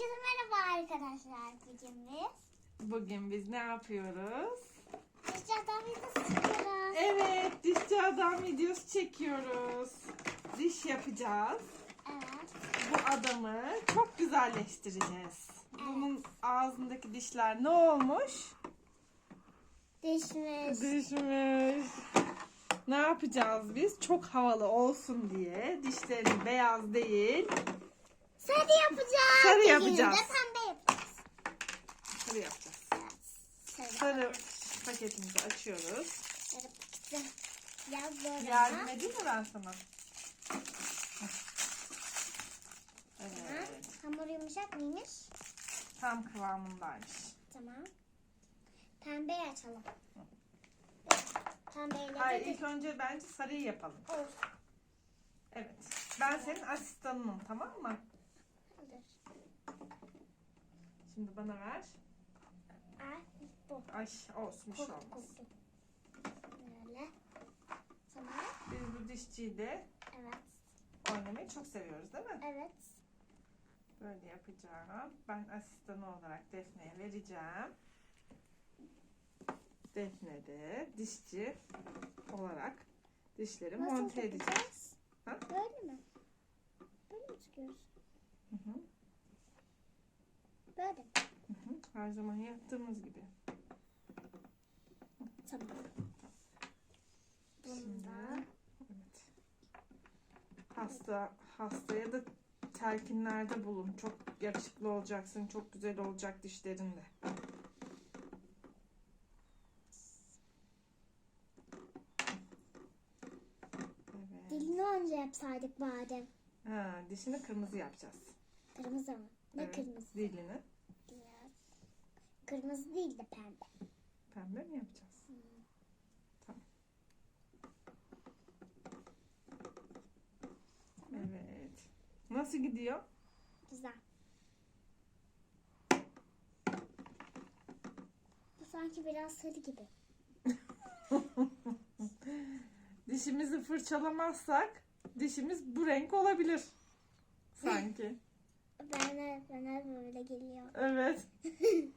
Herkese merhaba arkadaşlar. Bugün biz Bugün biz ne yapıyoruz? dışarıdan videosu çekiyoruz. Evet, dişçi adam videosu çekiyoruz. Diş yapacağız. Evet. Bu adamı çok güzelleştireceğiz. Bunun ağzındaki dişler ne olmuş? Dişimiz. Düşmüş. Ne yapacağız biz? Çok havalı olsun diye dişlerini beyaz değil, Sarı yapacağız. Sarı yapacağız. de pembe yapacağız. sarı yapacağız. Sarı. Sarı paketimizi açıyoruz. Sarı paketi. Yaz Yardım edeyim mi ben sana? Evet. Hamur yumuşak mıymış? Tam kıvamındaymış. Tamam. Pembeyi açalım. Pembeyle Hayır ilk önce bence sarıyı yapalım. olsun. Evet. Ben senin asistanınım tamam mı? Olur. Şimdi bana ver. Ay bu. Ay olsun bir şey olmaz. Böyle. Tamam. Biz bu dişçiyi de Evet. oynamayı çok seviyoruz değil mi? Evet. Böyle yapacağım. Ben asistanı olarak Defne'ye vereceğim. Defne de dişçi olarak dişleri Nasıl monte edeceğiz. yapacağız? Ha? Böyle mi? Böyle mi çıkıyoruz? Hı hı, Böyle. hı hı. Her zaman yaptığımız gibi. Tamam. Şimdi Bunda. evet. Hasta hastaya da telkinlerde bulun. Çok yakışıklı olacaksın. Çok güzel olacak dişlerin de. Evet. Dilini önce yapsaydık bari. Ha, dişini kırmızı yapacağız. Kırmızı mı? Ne Evet, kırmızı? Dilini Biraz. Kırmızı değil de pembe. pembe mi yapacağız? Tamam. Evet. Nasıl gidiyor? Güzel. Bu sanki biraz sarı gibi. Dişimizi fırçalamazsak dişimiz bu renk olabilir. Sanki. Bana, bana böyle geliyor. Evet.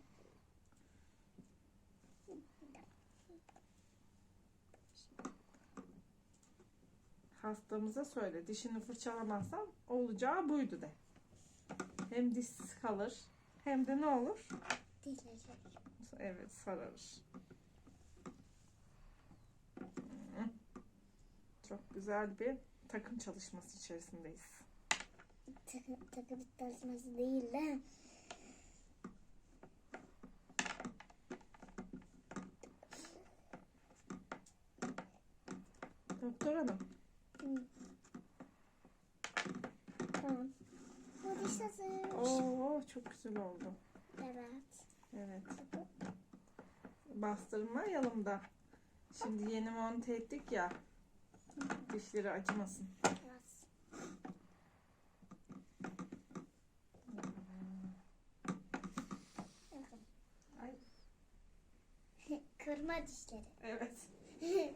Hastamıza söyle dişini fırçalamazsan olacağı buydu de. Hem dişsiz kalır hem de ne olur? Dişlecek. Evet sararır. Çok güzel bir takım çalışması içerisindeyiz. Takı, takı bir tasması değil de. Doktor hanım. Hı. Tamam. Bu diş hazır. Oo çok güzel oldu. Evet. Evet. Bastırmayalım da. Şimdi yeni monte ettik ya. Dişleri acımasın. Evet. Bakın. Ay, Kırma dişleri. evet.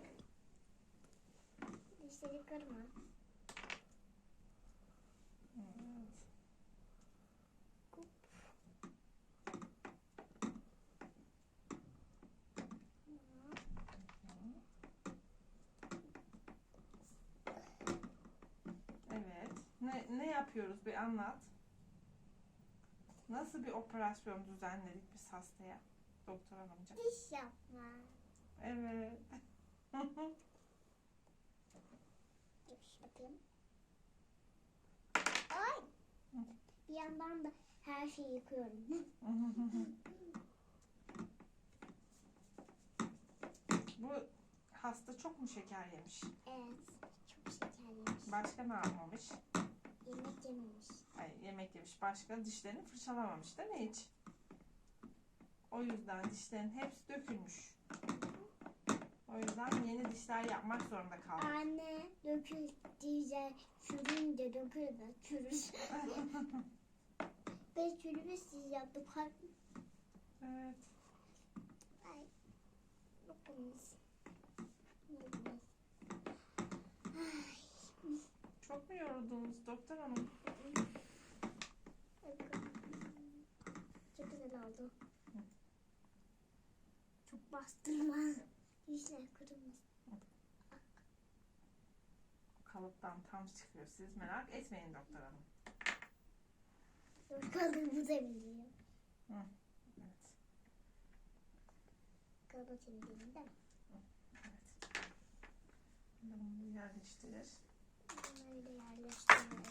dişleri kırma. Evet. Evet. Ne, ne yapıyoruz bir anlat. Nasıl bir operasyon düzenledik biz hastaya? Doktor hanımcığım. Diş yapma. Evet. Dur bakayım. Ay. Bir yandan da her şeyi yıkıyorum. Bu hasta çok mu şeker yemiş? evet. Çok şeker yemiş. Başka ne yapmamış? Yemek yememiş. Hayır, yemek yemiş. Başka dişlerini fırçalamamış değil mi hiç? O yüzden dişlerin hepsi dökülmüş. O yüzden yeni dişler yapmak zorunda kaldık. Anne dökül diyecek. Çürüyünce dökülür de çürür. Ben çürümüş diş yaptım. Evet. Ay. Bakınız. Çok mu yoruldunuz doktor hanım? Bastırma. Dişler kırılmasın. Kalıptan tam çıkıyor. Siz merak etmeyin doktor hanım. Kaldığımı da biliyor. Evet. Kalıbı temizleyelim değil mi? Evet. Bunu yerleştirir. Bunları da yerleştirelim.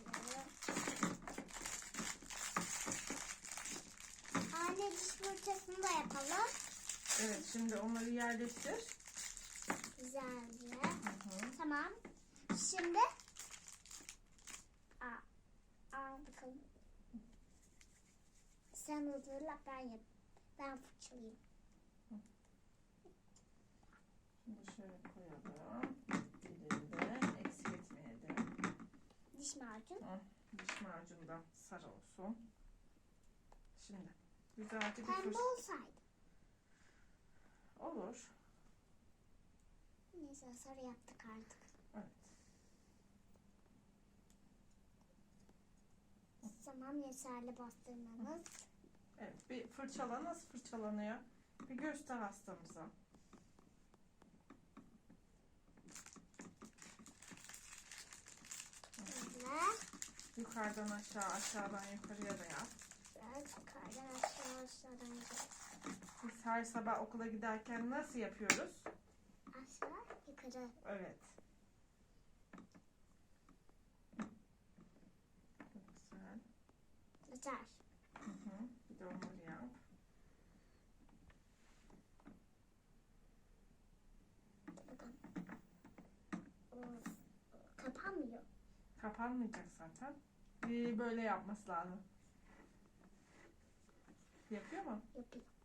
Anne diş fırçasını da yapalım. Evet şimdi onları yerleştir. Güzelce. Hı hı. Tamam. Şimdi Aa, al bakalım. Sen hazırla ben yap. Ben fırçalayayım. Şimdi şöyle koyalım. Dilini de eksik etmeyelim. Diş macun. Hı, Diş macunu da sarı olsun. Şimdi güzelce bir Pembe olsaydı. Olur. Neyse sarı yaptık artık. Evet. Tamam yeterli bastırmamız. Evet bir fırçala nasıl fırçalanıyor? Bir göster hastamıza. Böyle. Yukarıdan aşağı aşağıdan yukarıya da yap. Biraz yukarıdan aşağı aşağıdan yukarı. Her sabah okula giderken nasıl yapıyoruz? Aşağı yukarı. Evet. Güzel. Yeter. Hı hı. Bir de onları yap. O, kapanmıyor. Kapanmayacak zaten. Bir böyle yapması lazım. Yapıyor mu? Yapıyor.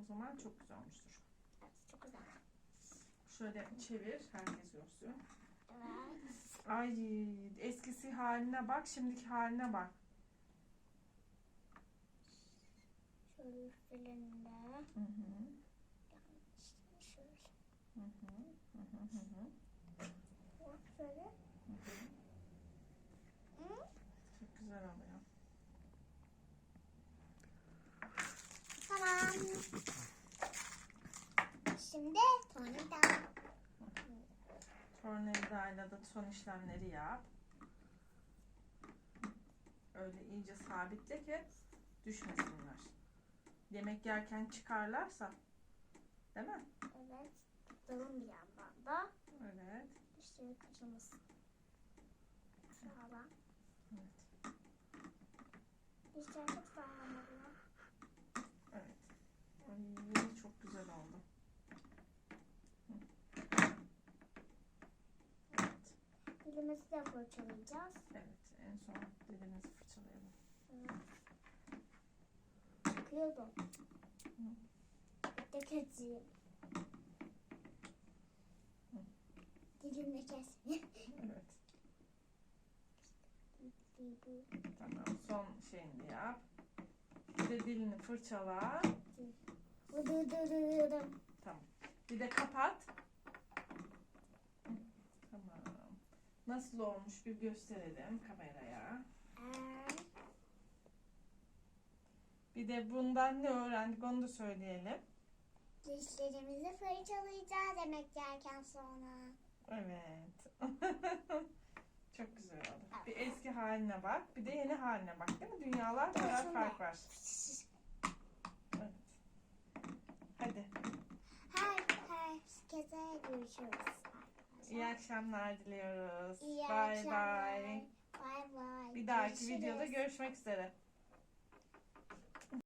O zaman çok güzel olmuştur. Evet, çok güzel. Şöyle çevir, herkes görsün. Evet. Ay eskisi haline bak, şimdiki haline bak. Şöyle filmde. Hı hı. İşte şöyle. Hı hı. Hı hı hı hı. Bak şöyle. Hı hı. Hı? Çok güzel oluyor. Tamam. Şimdi tornavida. Tornavidayla da son işlemleri yap. Öyle iyice sabitle ki düşmesinler. Yemek yerken çıkarlarsa. Değil mi? Evet. Tutalım bir yandan da. Evet. İşte kaçırmasın. Sağlam. Evet. İşte çok sağlam oluyor. Evet. Ay, çok güzel oldu. Hı. Evet. Dilimizi de fırçalayacağız. Evet. En son dilimizi fırçalayalım. Evet. Çıkıyordu. Bir de keseyim. Hı. Dilimle kesmeyeyim. Evet. Tamam. Son şeyini yap. Bir de dilini fırçala. Tamam. Bir de kapat. Hı, Tamam. Nasıl olmuş bir gösterelim kameraya. Bir de bundan ne öğrendik onu da söyleyelim. Dişlerimizi fırçalayacağız yemek yerken sonra. Evet. Çok güzel oldu. Bir eski haline bak, bir de yeni haline bak değil mi? Dünyalar kadar fark var. Evet. Hadi. Her herkese görüşürüz. İyi akşamlar diliyoruz. İyi Bye akşamlar. bye. Bye bye. Bir dahaki Görüşürüz. videoda görüşmek üzere.